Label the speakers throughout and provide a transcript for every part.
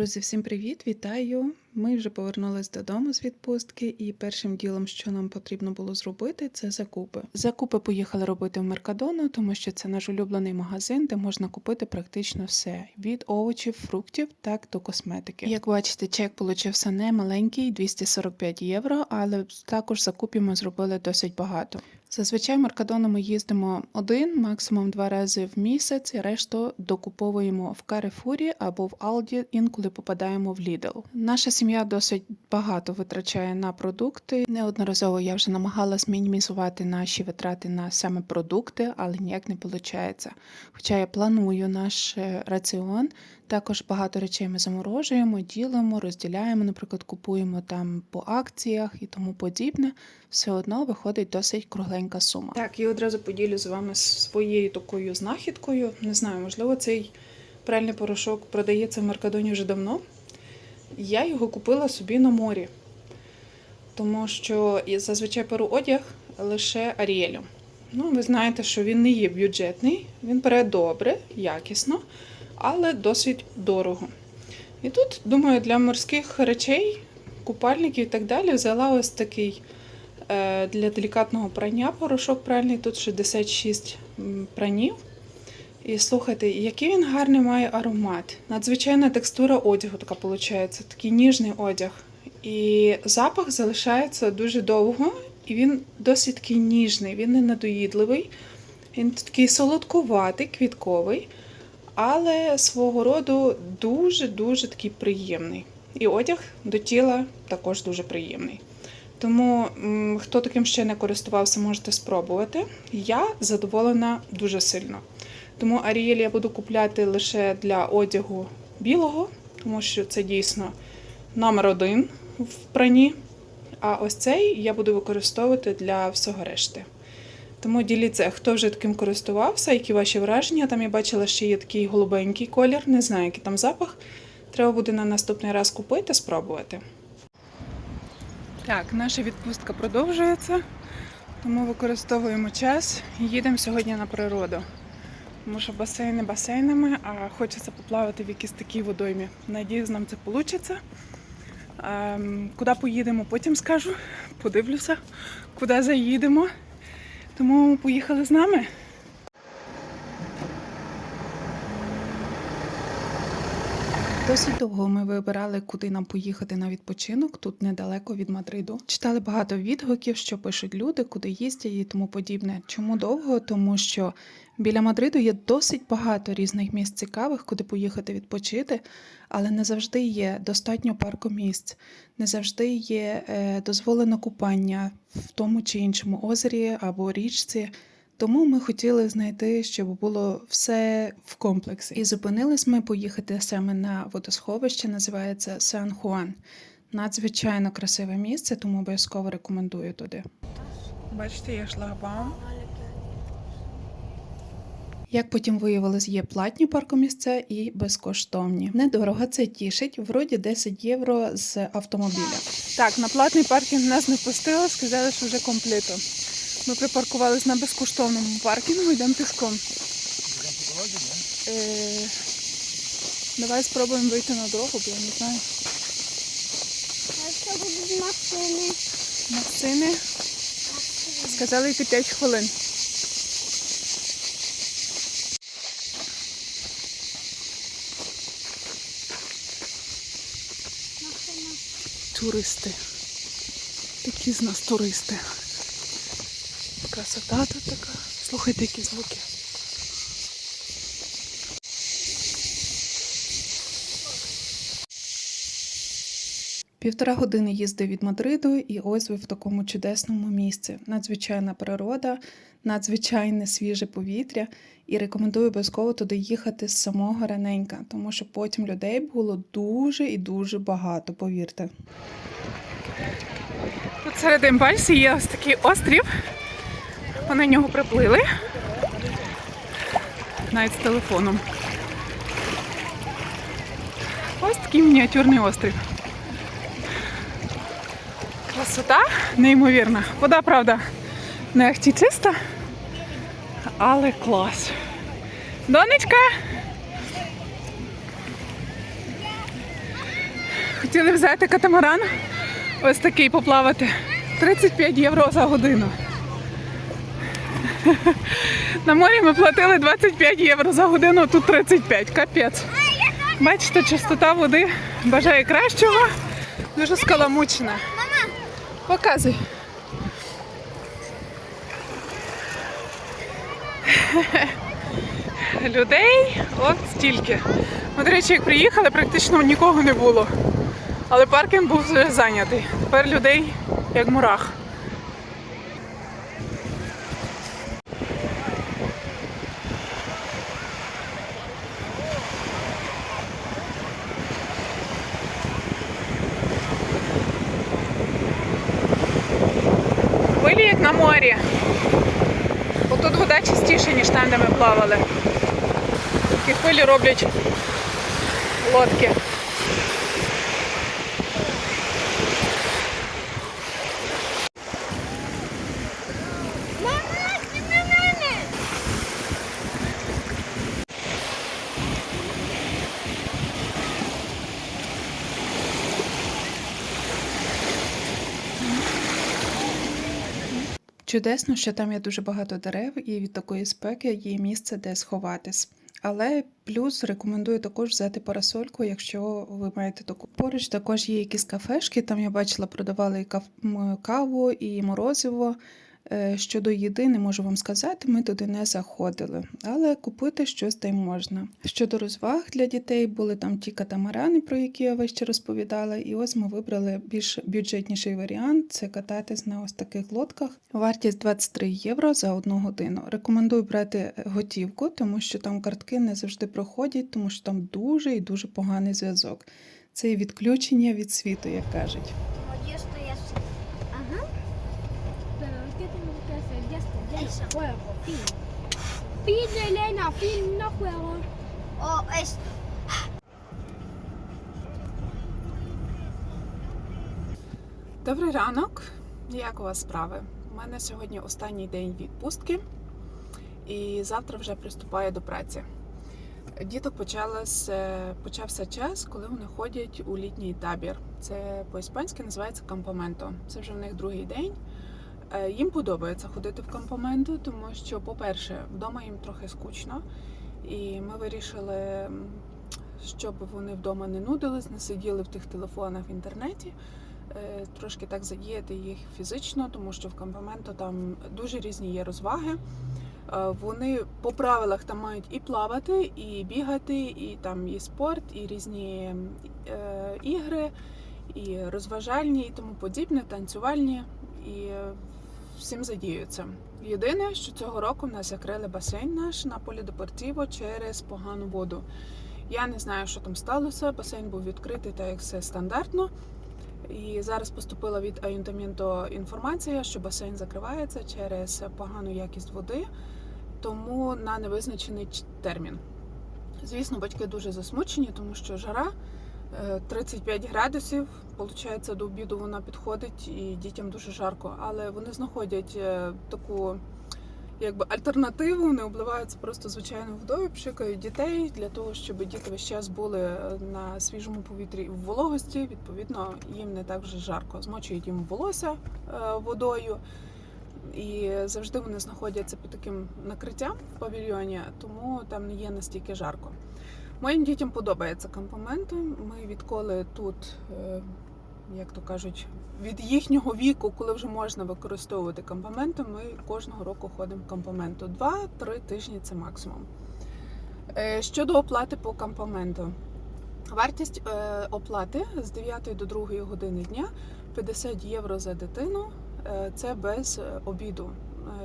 Speaker 1: Друзі, всім привіт! Вітаю! Ми вже повернулись додому з відпустки, і першим ділом, що нам потрібно було зробити, це закупи. Закупи поїхали робити в Меркадону, тому що це наш улюблений магазин, де можна купити практично все: від овочів, фруктів, так до косметики. Як бачите, чек получився не маленький 245 євро, але також закупів ми зробили досить багато. Зазвичай в Меркадону ми їздимо один, максимум два рази в місяць, і решту докуповуємо в Карифурі або в Алді, інколи попадаємо в Лідл. Наша сім'я досить багато витрачає на продукти. Неодноразово я вже намагалась мінімізувати наші витрати на саме продукти, але ніяк не виходить. Хоча я планую наш е, раціон. Також багато речей ми заморожуємо, ділимо, розділяємо, наприклад, купуємо там по акціях і тому подібне. Все одно виходить досить кругленька сума. Так, і одразу поділю з вами своєю такою знахідкою. Не знаю, можливо, цей пральний порошок продається в Меркадоні вже давно. Я його купила собі на морі, тому що я зазвичай перу одяг лише Аріелю. Ну, ви знаєте, що він не є бюджетний, він пере добре, якісно, але досить дорого. І тут, думаю, для морських речей, купальників і так далі, взяла ось такий е, для делікатного прання порошок пральний, тут 66 пранів. І слухайте, який він гарний має аромат. Надзвичайна текстура одягу така виходить, такий ніжний одяг. І запах залишається дуже довго, і він досить такий ніжний, він не надоїдливий, він такий солодкуватий, квітковий, але свого роду дуже-дуже такий приємний. І одяг до тіла також дуже приємний. Тому, хто таким ще не користувався, можете спробувати. Я задоволена дуже сильно. Тому Аріель я буду купляти лише для одягу білого, тому що це дійсно номер один в прані. А ось цей я буду використовувати для всього решти. Тому діліться, хто вже таким користувався, які ваші враження. Там я бачила, що є такий голубенький колір, не знаю, який там запах. Треба буде на наступний раз купити, спробувати. Так, наша відпустка продовжується, тому використовуємо час і їдемо сьогодні на природу. Тому що басейни басейнами, а хочеться поплавати в якійсь такій водоймі. Надіюсь, нам це вийде. Ем, куди поїдемо, потім скажу. Подивлюся, куди заїдемо. Тому поїхали з нами. Досить довго ми вибирали, куди нам поїхати на відпочинок тут недалеко від Мадриду. Читали багато відгуків, що пишуть люди, куди їздять і тому подібне. Чому довго? Тому що біля Мадриду є досить багато різних місць цікавих, куди поїхати відпочити, але не завжди є достатньо паркомісць, не завжди є е, дозволено купання в тому чи іншому озері або річці. Тому ми хотіли знайти, щоб було все в комплексі. І зупинились ми поїхати саме на водосховище, називається Сан Хуан. Надзвичайно красиве місце, тому обов'язково рекомендую туди. Бачите, є шлагбаум. Як потім виявилось, є платні паркомісця і безкоштовні. Недорого це тішить, вроді 10 євро з автомобіля. Так, на платний паркінг нас не пустили, сказали, що вже компліто. Ми припаркувались на безкоштовному паркінгу, йдемо пішком. Е, давай спробуємо вийти на дорогу, бо я не знаю.
Speaker 2: А що будуть машини?
Speaker 1: Максими сказали йти 5 хвилин. Туристи. Такі з нас туристи. Красота тут така. Слухайте, які звуки. Півтора години їзди від Мадриду, і ось ви в такому чудесному місці. Надзвичайна природа, надзвичайне свіже повітря. І рекомендую обов'язково туди їхати з самого раненька, тому що потім людей було дуже і дуже багато, повірте. Тут серед Ембальсі є ось такий острів. Ми на нього приплили. Навіть з телефоном. Ось такий мініатюрний острів. Красота неймовірна. Вода, правда, не ахті чиста, але клас. Донечка! Хотіли взяти катамаран, ось такий поплавати. 35 євро за годину. На морі ми платили 25 євро за годину, тут 35. Капець. Бачите, чистота води бажає кращого. Дуже скаламучена. Показуй. Людей от стільки. Ми, до речі, як приїхали, практично нікого не було. Але паркінг був вже зайнятий. Тепер людей як мурах. Хвилі як на морі. Отут вода чистіша, ніж там, де ми плавали. Такі хвилі роблять лодки. Чудесно, що там є дуже багато дерев, і від такої спеки є місце, де сховатись. Але плюс рекомендую також взяти парасольку, якщо ви маєте таку. Поруч також є якісь кафешки. Там я бачила, продавали каву і морозиво. Е, Щодо їди, не можу вам сказати, ми туди не заходили, але купити щось та й можна. Щодо розваг для дітей, були там ті катамарани, про які я вище розповідала, і ось ми вибрали більш бюджетніший варіант це кататись на ось таких лодках. Вартість 23 євро за одну годину. Рекомендую брати готівку, тому що там картки не завжди проходять, тому що там дуже і дуже поганий зв'язок. Це відключення від світу, як кажуть.
Speaker 3: Ya está, ya está. Juego, fin. Fin, Elena, fin, no juego.
Speaker 2: О, ось.
Speaker 1: Добрий ранок. Як у вас справи? У мене сьогодні останній день відпустки, і завтра вже приступаю до праці. Діток почалося, почався час, коли вони ходять у літній табір. Це по-іспанськи називається кампаменто. Це вже в них другий день. Е, Їм подобається ходити в кампаменто, тому що, по-перше, вдома їм трохи скучно, і ми вирішили, щоб вони вдома не нудились, не сиділи в тих телефонах в інтернеті е, трошки так задіяти їх фізично, тому що в кампаменто там дуже різні є розваги. Е, Вони по правилах там мають і плавати, і бігати, і там і спорт, і різні ігри, і розважальні, і тому подібне, танцювальні, і всім задіються. Єдине, що цього року в нас закрили басейн наш на полі Депортіво через погану воду. Я не знаю, що там сталося. Басейн був відкритий, так як все стандартно. І зараз поступила від Аюнтамінто інформація, що басейн закривається через погану якість води, тому на невизначений термін. Звісно, батьки дуже засмучені, тому що жара 35 градусів, виходить, до обіду вона підходить і дітям дуже жарко. Але вони знаходять е, таку якби альтернативу, не обливаються просто звичайною водою, пшикають дітей для того, щоб діти весь час були е, на свіжому повітрі в вологості. Відповідно, їм не так вже жарко. Змочують їм волосся е, водою. І завжди вони знаходяться під таким накриттям в павільйоні, тому там не є настільки жарко. Моїм дітям подобається кампоменти. Ми відколи тут, е, як то кажуть, від їхнього віку, коли вже можна використовувати кампоменти, ми кожного року ходимо в кампоменту. Два-три тижні це максимум. Е, Щодо оплати по кампоменту. Вартість е, оплати з 9 до 2 години дня 50 євро за дитину. Це без обіду.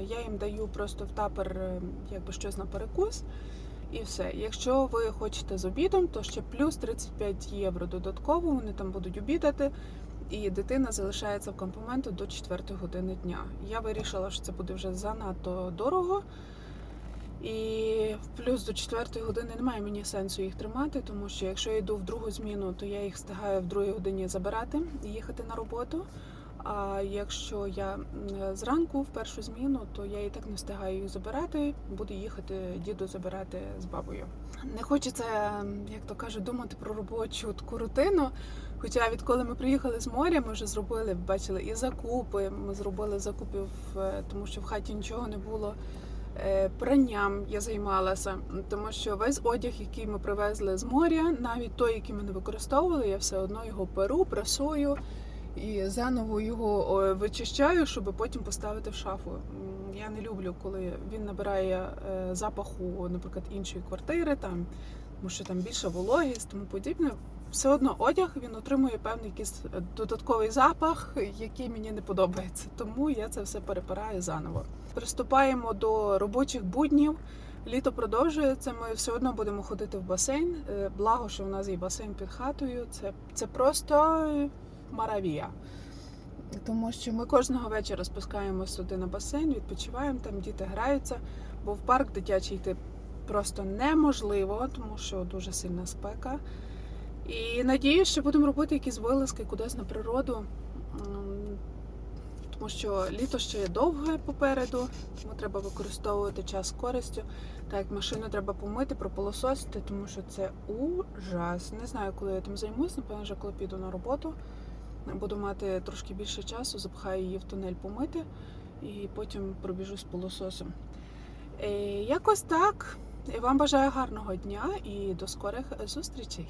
Speaker 1: Я їм даю просто в тапер якби щось на перекус. І все. Якщо ви хочете з обідом, то ще плюс 35 євро додатково. Вони там будуть обідати, і дитина залишається в кампоменту до 4 години дня. Я вирішила, що це буде вже занадто дорого. І плюс до 4 години немає мені сенсу їх тримати, тому що якщо я йду в другу зміну, то я їх встигаю в другій годині забирати і їхати на роботу. А якщо я зранку в першу зміну, то я і так не встигаю їх забирати. Буду їхати діду забирати з бабою. Не хочеться, як то кажуть, думати про робочу таку рутину. Хоча відколи ми приїхали з моря, ми вже зробили, бачили і закупи. Ми зробили закупів, е, тому що в хаті нічого не було. Е, Пранням я займалася, тому що весь одяг, який ми привезли з моря, навіть той, який ми не використовували, я все одно його перу, прасую і заново його вичищаю, щоб потім поставити в шафу. Я не люблю, коли він набирає е, запаху, наприклад, іншої квартири, там, тому що там більша вологість, тому подібне. Все одно одяг він отримує певний якийсь е, додатковий запах, який мені не подобається. Тому я це все перепираю заново. Приступаємо до робочих буднів. Літо продовжується. Ми все одно будемо ходити в басейн. Е, Благо, що в нас є басейн під хатою. Це, це просто маравія. Тому що ми кожного вечора спускаємось сюди на басейн, відпочиваємо, там діти граються, бо в парк дитячий йти просто неможливо, тому що дуже сильна спека. І надію, що будемо робити якісь вилазки кудись на природу. Тому що літо ще є довге попереду, тому треба використовувати час з користю. Так машину треба помити, прополососити, тому що це ужас. Не знаю, коли я тим займусь, напевно, вже коли піду на роботу. Буду мати трошки більше часу, запхаю її в тунель помити і потім пробіжусь пилососом. Е, Якось так. Вам бажаю гарного дня і до скорих зустрічей.